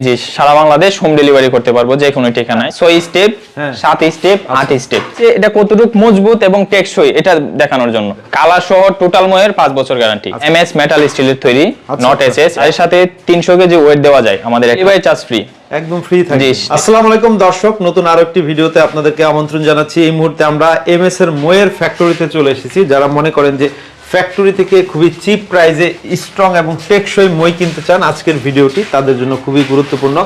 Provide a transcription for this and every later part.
জি সারা Bangladesh home delivery করতে পারব যে কোনো ঠিকানায় ছয় স্টেপ হ্যাঁ। সাত স্টেপ আট স্টেপ এটা কতটুকু মজবুত এবং টেকসই এটা দেখানোর জন্য। কালার সহ টোটাল ময়ের পাঁচ বছর গ্যারান্টি এম এস মেটাল স্টিলের তৈরি আচ্ছা, নট এস আচ্ছা। এস এর সাথে তিনশো কেজি ওয়েট দেওয়া যায় আমাদের ডেলিভারি চার্জ ফ্রি একদম ফ্রি থাকে। আসসালামু আলাইকুম দর্শক নতুন আরও একটি ভিডিওতে আপনাদেরকে আমন্ত্রণ জানাচ্ছি। এই মুহূর্তে আমরা এমএস এর মোয়ের ফ্যাক্টরিতে চলে এসেছি। যারা মনে করেন যে ফ্যাক্টরি থেকে খুবই চিপ প্রাইসে স্ট্রং এবং টেকসই মই কিনতে চান আজকের ভিডিওটি তাদের জন্য খুবই গুরুত্বপূর্ণ।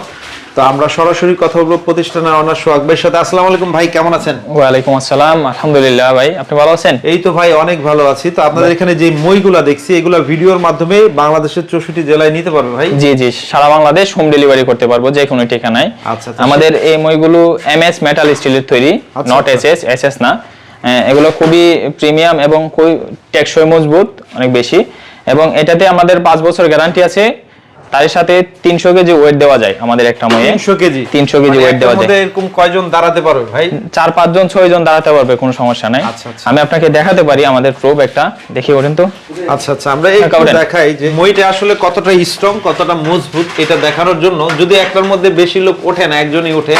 তো আমরা সরাসরি কথা বলব প্রতিষ্ঠানের অনার সোহাগ ভাইয়ের সাথে। আসসালামু আলাইকুম ভাই কেমন আছেন? ওয়ালাইকুম আসসালাম আলহামদুলিল্লাহ ভাই আপনি ভালো আছেন? এই তো ভাই অনেক ভালো আছি। তো আপনাদের এখানে যে মইগুলা দেখছি এগুলা ভিডিওর মাধ্যমে বাংলাদেশের চৌষট্টি জেলায় নিতে পারবে ভাই? জি জি সারা বাংলাদেশ হোম ডেলিভারি করতে পারব যে কোনো ঠিকানায়। আচ্ছা, আচ্ছা। আমাদের এই মইগুলো এম এস মেটাল স্টিলের তৈরি নট আচ্ছা। এস এস এস এস না। এগুলো খুবই প্রিমিয়াম এবং খুবই টেকসই মজবুত অনেক বেশি। এবং এটাতে আমাদের পাঁচ বছর গ্যারান্টি আছে। তার সাথে তিনশো কেজি ওয়েট দেওয়া যায় আমাদের একটা ময়ে তিনশো কেজি? 300 কেজি মানে weight দেওয়া মধ্যে এরকম কয়জন দাঁড়াতে পারবে ভাই? চার পাঁচজন ছয় জন দাঁড়াতে পারবে কোনো সমস্যা নাই। আচ্ছা, আচ্ছা। আমি আপনাকে দেখাতে পারি আমাদের প্রুফ একটা। দেখি ওঠেন তো। আচ্ছা আচ্ছা আমরা। দেখাই যে মইটা আসলে কতটা স্ট্রং কতটা মজবুত এটা দেখানোর জন্য। যদি একটার মধ্যে বেশি লোক ওঠে না একজনই ওঠে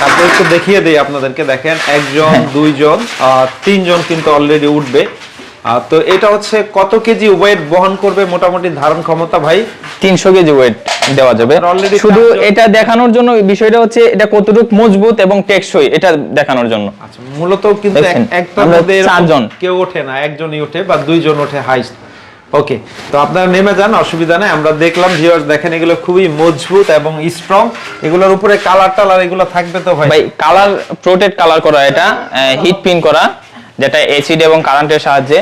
তারপর একটু দেখিয়ে দেই আপনাদেরকে দেখেন একজন দুইজন তিনজন কিন্তু অলরেডি উঠবে। তো এটা হচ্ছে কত কেজি ওয়েট বহন করবে মোটামুটি ধারণ ক্ষমতা ভাই? তিনশো কেজি ওয়েট দেওয়া যাবে। শুধু এটা দেখানোর জন্য বিষয়টা হচ্ছে এটা কতটুকু মজবুত এবং টেকসই এটা দেখানোর জন্য। আচ্ছা মূলত কিন্তু দেখছেন, এক- একটার আমরা মধ্যে এরকম চারজন। কেউ ওঠে না একজনই ওঠে বা দুইজন ওঠে হাইস্ট ওকে তো আপনারা নেমে যান, অসুবিধা নেই। আমরা দেখলাম ভিউয়ার্স দেখেন, এগুলো খুবই মজবুত এবং স্ট্রং এগুলোর উপরে কালার টালার এগুলো থাকবে তো ভাই? ভাই কালার প্রোটেক্ট কালার করা এটা হিট পিন করা, যেটা এসিড এবং কারেন্টের সাহায্যে।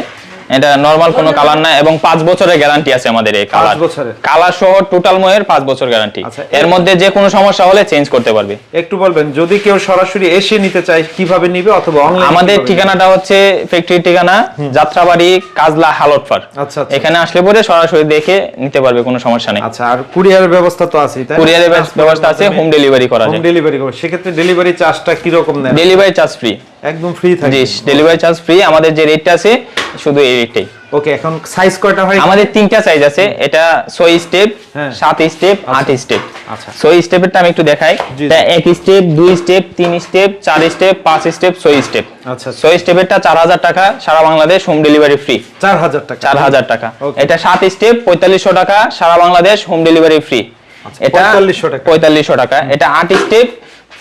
এটা নরমাল কোনো কালার না এবং পাঁচ বছরের গ্যারান্টি আছে আমাদের এই কালার বছরের। কালার সহ টোটাল ময়ের পাঁচ বছর গ্যারান্টি আচ্ছা, এর মধ্যে যে কোনো সমস্যা হলে চেঞ্জ করতে পারবে। একটু বলবেন যদি কেউ সরাসরি এসে নিতে চায় কীভাবে নিবে অথবা অনলাইন আমাদের ঠিকানাটা হচ্ছে ফ্যাক্টরির ঠিকানা যাত্রাবাড়ি কাজলা হালটপার আচ্ছা, আচ্ছা। এখানে আসলে পরে সরাসরি দেখে নিতে পারবে কোনো সমস্যা নেই। আচ্ছা আর কুরিয়ারের ব্যবস্থা তো আছে তাই কুরিয়ারের ব্যবস্থা আছে হোম ডেলিভারি করা হোম যায় ডেলিভারি করবে সেক্ষেত্রে ডেলিভারি চার্জটা কি রকম নেন ডেলিভারি চার্জ ফ্রি একদম ফ্রি থাকে জি ডেলিভারি চার্জ ফ্রি আমাদের যে রেটটা আছে শুধু এই রেটটাই। ওকে এখন সাইজ কয়টা ভাই আমাদের তিনটা সাইজ আছে। এটা ছয় স্টেপ হ্যাঁ। সাত স্টেপ আট স্টেপ আচ্ছা। ছয় স্টেপেরটা আমি একটু দেখাই। এটা এক স্টেপ দুই স্টেপ তিন স্টেপ চার স্টেপ পাঁচ স্টেপ ছয় স্টেপ আচ্ছা ছয় স্টেপেরটা চার হাজার টাকা সারা বাংলাদেশ হোম ডেলিভারি ফ্রি চার হাজার টাকা। চার হাজার টাকা। এটা সাত স্টেপ পঁয়তাল্লিশশো টাকা সারা বাংলাদেশ হোম ডেলিভারি ফ্রি এটা 4500 টাকা। পঁয়তাল্লিশশো টাকা। এটা আট স্টেপ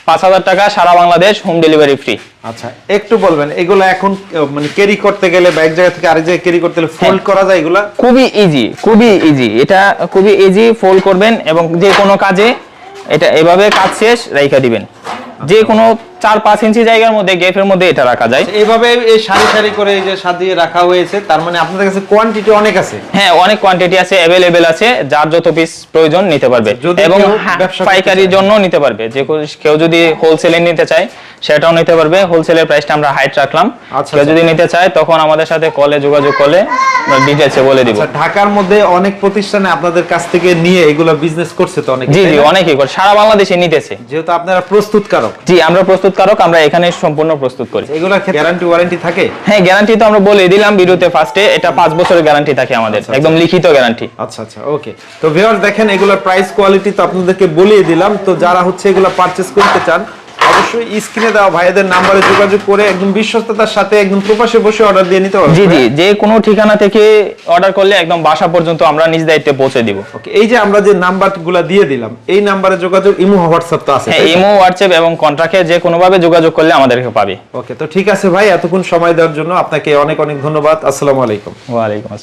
পাঁচ হাজার টাকা সারা বাংলাদেশ হোম ডেলিভারি ফ্রি আচ্ছা একটু বলবেন এগুলো এখন মানে ক্যারি করতে গেলে বা এক জায়গা থেকে আরেক জায়গায় ক্যারি করতে গেলে ফোল্ড করা যায় এগুলা? খুবই ইজি খুবই ইজি এটা খুবই ইজি ফোল্ড করবেন এবং যে কোনো কাজে এটা এভাবে কাজ শেষ রাইখা দিবেন। যে কোনো চার পাঁচ ইঞ্চি জায়গার মধ্যে গ্যাপের মধ্যে এটা রাখা যায়। এইভাবে এই সারি সারি করে এই যে সাজিয়ে রাখা হয়েছে তার মানে আপনাদের কাছে কোয়ান্টিটি অনেক আছে? হ্যাঁ অনেক কোয়ান্টিটি আছে অ্যাভেলেবেল আছে যার যত পিস প্রয়োজন নিতে পারবে। এবং কেউ হ্যাঁ, পাইকারির জন্য নিতে পারবে। যে কেউ যদি হোলসেলে নিতে চায় সেটাও নিতে পারবে। হোলসেলের প্রাইসটা আমরা হাইট রাখলাম। আচ্ছা, কেউ আচ্ছা। যদি নিতে চায় তখন আমাদের সাথে কলে যোগাযোগ করলে ডিটেলসে বলে দিব। আচ্ছা ঢাকার মধ্যে অনেক প্রতিষ্ঠানে আপনাদের কাছ থেকে নিয়ে এগুলো বিজনেস করছে তো অনেক জি জি অনেকেই করে। সারা বাংলাদেশে নিতেছে। যেহেতু আপনারা প্রস্তুতকারক। জি আমরা প্রস্তুতকারক আমরা এখানে সম্পূর্ণ প্রস্তুত করি। এগুলো গ্যারান্টি ওয়ারেন্টি থাকে? হ্যাঁ গ্যারান্টি তো আমরা বলে দিলাম ভিডিওতে ফার্স্টে এটা পাঁচ বছরের গ্যারান্টি থাকে আমাদের আচ্ছা, একদম লিখিত গ্যারান্টি আচ্ছা আচ্ছা ওকে তো ভিউয়ার্স দেখেন এগুলোর প্রাইস কোয়ালিটি তো আপনাদেরকে বলিয়ে দিলাম। তো যারা হচ্ছে এগুলো পারচেজ করতে চান অবশ্যই স্ক্রিনে দেওয়া ভাইদের নাম্বারে যোগাযোগ করে একদম বিশ্বস্ততার সাথে একদম প্রবাসে বসে অর্ডার দিয়ে নিতে পারবেন। জি জি যে কোনো ঠিকানা থেকে অর্ডার করলে একদম বাসা পর্যন্ত আমরা নিজ দায়িত্বে পৌঁছে দিব। ওকে এই যে আমরা যে নাম্বারগুলো দিয়ে দিলাম এই নাম্বারে যোগাযোগ ইমো হোয়াটসঅ্যাপ তো আছে হ্যাঁ ইমো হোয়াটসঅ্যাপ এবং কন্ট্রাক্টে যে কোনোভাবে যোগাযোগ করলে আমাদেরকে পাবে। ওকে তো ঠিক আছে ভাই এতক্ষণ সময় দেওয়ার জন্য আপনাকে অনেক অনেক ধন্যবাদ। আসসালামু আলাইকুম। ওয়ালাইকুম আসসালাম